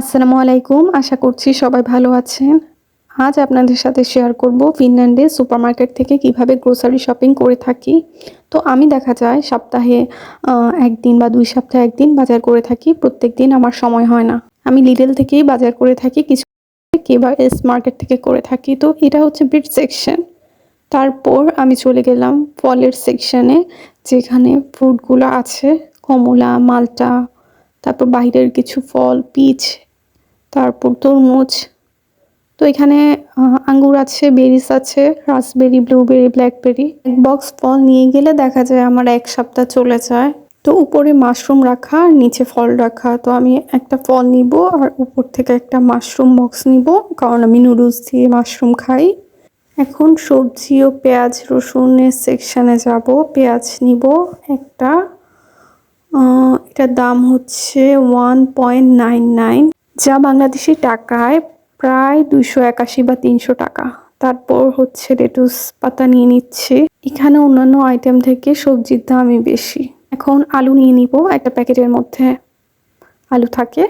আসসালামু আলাইকুম। আশা করছি সবাই ভালো আছেন। আজ আপনাদের সাথে শেয়ার করব ফিনল্যান্ডে সুপারমার্কেট থেকে কীভাবে গ্রোসারি শপিং করে থাকি। তো আমি দেখা যায় সপ্তাহে একদিন বা দুই সপ্তাহে একদিন বাজার করে থাকি প্রত্যেক দিন আমার সময় হয় না। আমি লিডল থেকেই বাজার করে থাকি, কিছু কে কেবা এস মার্কেট থেকে করে থাকি। তো এটা হচ্ছে ব্রিড সেকশন তারপর আমি চলে গেলাম ফলের সেকশনে যেখানে ফ্রুটগুলো আছে, কমলা, মালটা, তারপর বাইরের কিছু ফল, পিচ তারপর তরমুজ। তো এখানে আঙ্গুর আছে, বেরিস আছে, রাসবেরি, ব্লুবেরি, ব্ল্যাকবেরি। এক বক্স ফল নিয়ে গেলে দেখা যায় আমার এক সপ্তাহ চলে যায়। তো উপরে মাশরুম রাখা আর নিচে ফল রাখা। তো আমি একটা ফল নিব আর উপর থেকে একটা মাশরুম বক্স নিব, কারণ আমি নুডলস দিয়ে মাশরুম খাই। এখন সবজি ও পেঁয়াজ, রসুনের সেকশানে যাব। পেঁয়াজ নিব একটা। এটার দাম হচ্ছে ওয়ান পয়েন্ট নাইন নাইন যা বাংলাদেশি টাকায় প্রায় দুইশো একাশি বা তিনশো টাকা। তারপর হচ্ছে লেটুস পাতা নিয়ে নিচ্ছে। এখানে অন্যান্য আইটেম থেকে সবজির দামই বেশি। এখন আলু নিয়ে নিব। একটা প্যাকেটের মধ্যে আলু থাকে।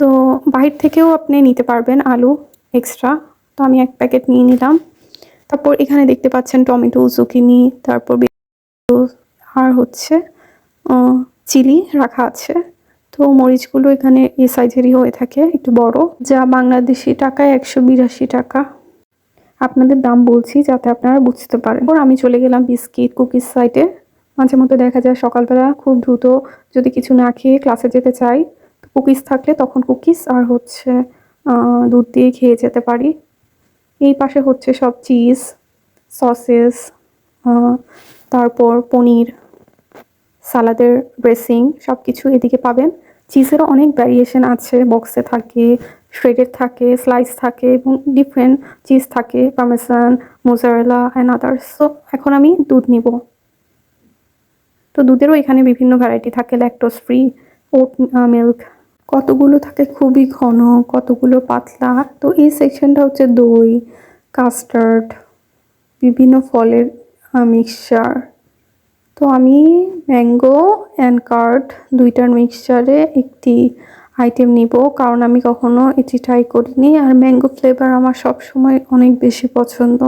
তো বাহির থেকেও আপনি নিতে পারবেন আলু এক্সট্রা তো আমি এক প্যাকেট নিয়ে নিলাম। তারপর এখানে দেখতে পাচ্ছেন টমেটো জুকিনি তারপর আর হচ্ছে চিলি রাখা আছে। তো মরিচগুলো এখানে এই সাইজেরই হয়ে থাকে, একটু বড়। যা বাংলাদেশি টাকায় একশো বিরাশি টাকা। আপনাদের দাম বলছি যাতে আপনারা বুঝতে পারেন। এরপর আমি চলে গেলাম বিস্কিট, কুকিজ সাইটে। মাঝে মধ্যে দেখা যায় সকালবেলা খুব দ্রুত যদি কিছু না খেয়ে ক্লাসে যেতে চাই কুকিজ থাকলে তখন কুকিজ আর হচ্ছে দুধ দিয়ে খেয়ে যেতে পারি। এই পাশে হচ্ছে সব চিজ, সসেস তারপর পনির। সালাদের ড্রেসিং সব কিছু এদিকে পাবেন। চিজেরও অনেক ভ্যারিয়েশন আছে বক্সে থাকে শ্রেডেড থাকে স্লাইস থাকে এবং ডিফারেন্ট চিজ থাকে parmesan mozzarella and others so এখন আমি দুধ নিব। তো দুধেরও এখানে বিভিন্ন ভ্যারাইটি থাকে ল্যাকটোস ফ্রি ওট মিল্ক কতগুলো থাকে খুবই ঘন, কতগুলো পাতলা। তো এই সেকশনটা হচ্ছে দই কাস্টার্ড বিভিন্ন ফলের মিক্সচার তো আমি ম্যাঙ্গো অ্যান্ড কার্ড দুইটার মিক্সচারে একটি আইটেম নিব। কারণ আমি কখনো এটি ট্রাই করিনি। আর ম্যাঙ্গো ফ্লেভার আমার সব সময় অনেক বেশি পছন্দ।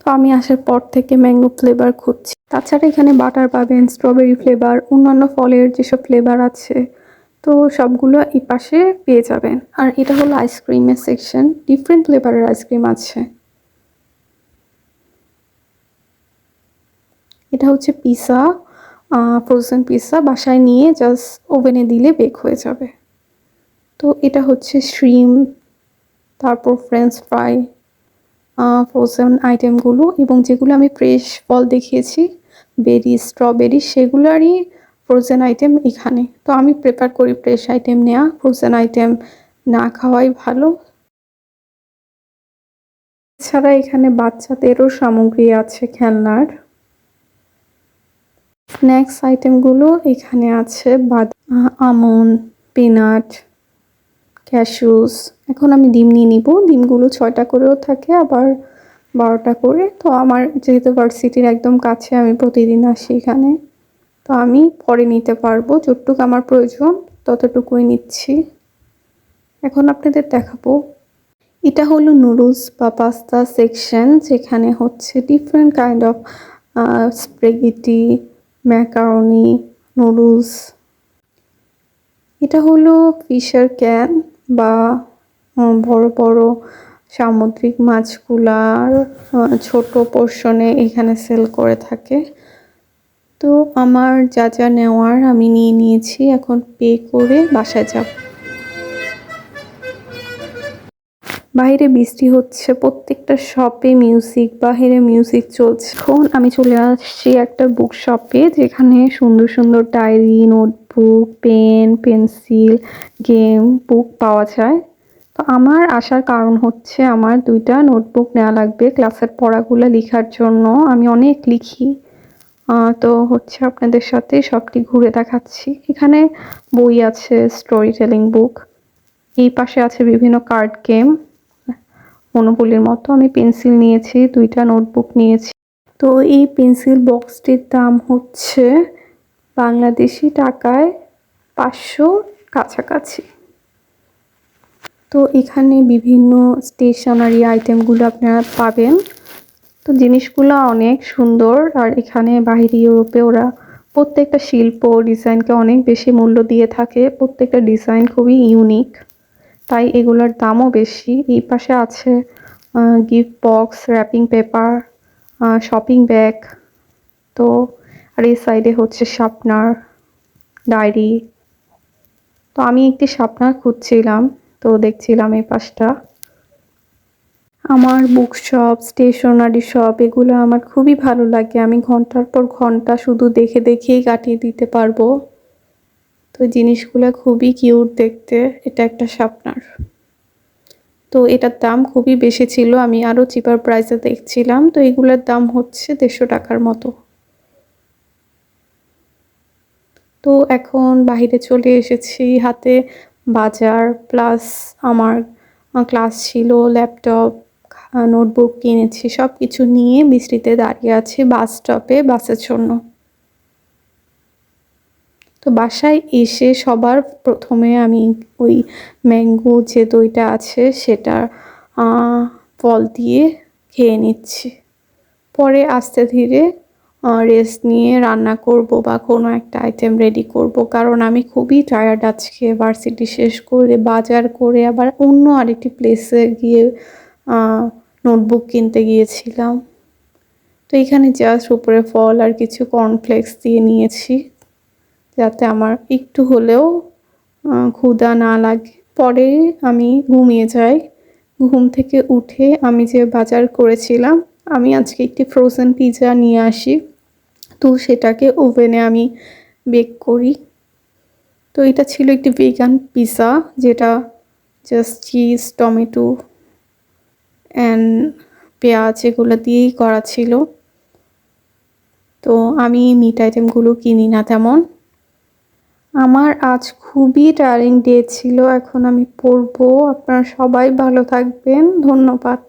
তো আমি আসার পর থেকে ম্যাঙ্গো ফ্লেভার খুঁজছি। তাছাড়া এখানে বাটার পাবেন স্ট্রবেরি ফ্লেভার অন্যান্য ফলের যেসব ফ্লেভার আছে, তো সবগুলো এই পাশে পেয়ে যাবেন। আর এটা হলো আইসক্রিমের সেকশন ডিফারেন্ট ফ্লেভারের আইসক্রিম আছে। এটা হচ্ছে পিৎজা ফ্রোজেন পিৎজা বাসায় নিয়ে জাস্ট ওভেনে দিলে বেক হয়ে যাবে। তো এটা হচ্ছে শ্রিম তারপর ফ্রেঞ্চ ফ্রাই ফ্রোজেন আইটেমগুলো এবং যেগুলো আমি ফ্রেশ ফল দেখিয়েছি বেরি স্ট্রবেরি সেগুলোরই ফ্রোজেন আইটেম এখানে। তো আমি প্রেফার করি ফ্রেশ আইটেম নেওয়া ফ্রোজেন আইটেম না খাওয়াই ভালো। এছাড়া এখানে বাচ্চাদেরও সামগ্রী আছে খেলনার। স্ন্যাক্স আইটেমগুলো এখানে আছে বাদ আমন পিনাট ক্যাশুস এখন আমি ডিম নিয়ে নিব। ডিমগুলো ছয়টা করেও থাকে, আবার বারোটা করে। তো আমার যেহেতু ভার্সিটির একদম কাছে, আমি প্রতিদিন আসি এখানে। তো আমি পরে নিতে পারব। যতটুকু আমার প্রয়োজন, ততটুকুই নিচ্ছি। এখন আপনাদের দেখাবো। এটা হলো নুডলস বা পাস্তা সেকশন যেখানে হচ্ছে different kind of spaghetti macaroni noodles. এটা হলো ফিশার ক্যান বা বড় বড় সামুদ্রিক মাছগুলার ছোট পোর্শনে এখানে সেল করে থাকে। তো আমার যা যা নেওয়ার আমি নিয়ে নিয়েছি, এখন পে করে বাসায় যাব। বাইরে বৃষ্টি হচ্ছে, প্রত্যেকটা শপে মিউজিক বাইরে মিউজিক চলছে। এখন আমি চলে আসছি একটা বুক শপে যেখানে সুন্দর সুন্দর diary notebook pen pencil game book পাওয়া যায়। তো আমার আসার কারণ হচ্ছে আমার দুইটা নোটবুক নেওয়া লাগবে ক্লাসের পড়াগুলো লেখার জন্য আমি অনেক লিখি। তো হচ্ছে আপনাদের সাথে সবটি ঘুরে দেখাচ্ছি। এখানে বই আছে স্টোরি টেলিং বুক এই পাশে আছে বিভিন্ন কার্ড গেম মনোপলির মতো আমি পেন্সিল নিয়েছি, দুইটা নোটবুক নিয়েছি। তো এই পেন্সিল বক্সটির দাম হচ্ছে বাংলাদেশি টাকায় পাঁচশো কাছাকাছি। তো এখানে বিভিন্ন স্টেশনারি আইটেমগুলো আপনারা পাবেন। তো জিনিসগুলো অনেক সুন্দর, আর এখানে বাইরে ইউরোপে ওরা প্রত্যেকটা শিল্প, ডিজাইনকে অনেক বেশি মূল্য দিয়ে থাকে। প্রত্যেকটা ডিজাইন খুবই ইউনিক। তাই এগুলোর দামও বেশি। এই পাশে আছে gift box wrapping paper shopping bag তো আর এই সাইডে হচ্ছে শার্পনার ডায়েরি। তো আমি একটি শার্পনার খুঁজছিলাম, তো দেখছিলাম এই পাশটা। আমার বুক শপ স্টেশনারি শপ এগুলো আমার খুবই ভালো লাগে। আমি ঘণ্টার পর ঘণ্টা শুধু দেখে দেখেই কাটিয়ে দিতে পারব। তো জিনিসগুলো খুবই কিউট দেখতে, এটা একটা শার্পনার তো এটার দাম খুবই বেশি ছিল, আমি আরও চিপার প্রাইসে দেখছিলাম, তো এগুলোর দাম হচ্ছে দেড়শো টাকার মতো। তো এখন বাহিরে চলে এসেছি, হাতে বাজার প্লাস আমার ক্লাস ছিল ল্যাপটপ নোটবুক কিনেছি সব কিছু নিয়ে বৃষ্টিতে দাঁড়িয়ে আছি বাস স্টপে বাসের জন্য। তো বাসায় এসে সবার প্রথমে আমি ওই ম্যাঙ্গো যে দইটা আছে সেটা ফল দিয়ে খেয়ে নিচ্ছি। পরে আস্তে ধীরে রেস্ট নিয়ে রান্না করব বা কোনো একটা আইটেম রেডি করব। কারণ আমি খুবই টায়ার্ড আজকে ভার্সিটি শেষ করে বাজার করে আবার অন্য আরেকটি প্লেসে গিয়ে নোটবুক কিনতে গিয়েছিলাম। তো এখানে জাস্ট উপরে ফল আর কিছু কর্নফ্লেক্স দিয়ে নিয়েছি। যাতে আমার একটু হলেও ক্ষুধা না লাগে। পরে আমি ঘুমিয়ে যাই। ঘুম থেকে উঠে আমি যে বাজার করেছিলাম, আমি আজকে একটি ফ্রোজেন পিৎজা নিয়ে আসি। তো সেটাকে ওভেনে আমি বেক করি। তো এটা ছিল একটি ভেগান পিৎজা যেটা জাস্ট চিজ টমেটো অ্যান্ড পেঁয়াজ এগুলো দিয়েই করা ছিল। তো আমি মিট আইটেমগুলো কিনি না তেমন। আমার আজ খুবই টায়ারিং ডে ছিল এখন আমি পড়ব। আপনারা সবাই ভালো থাকবেন। ধন্যবাদ।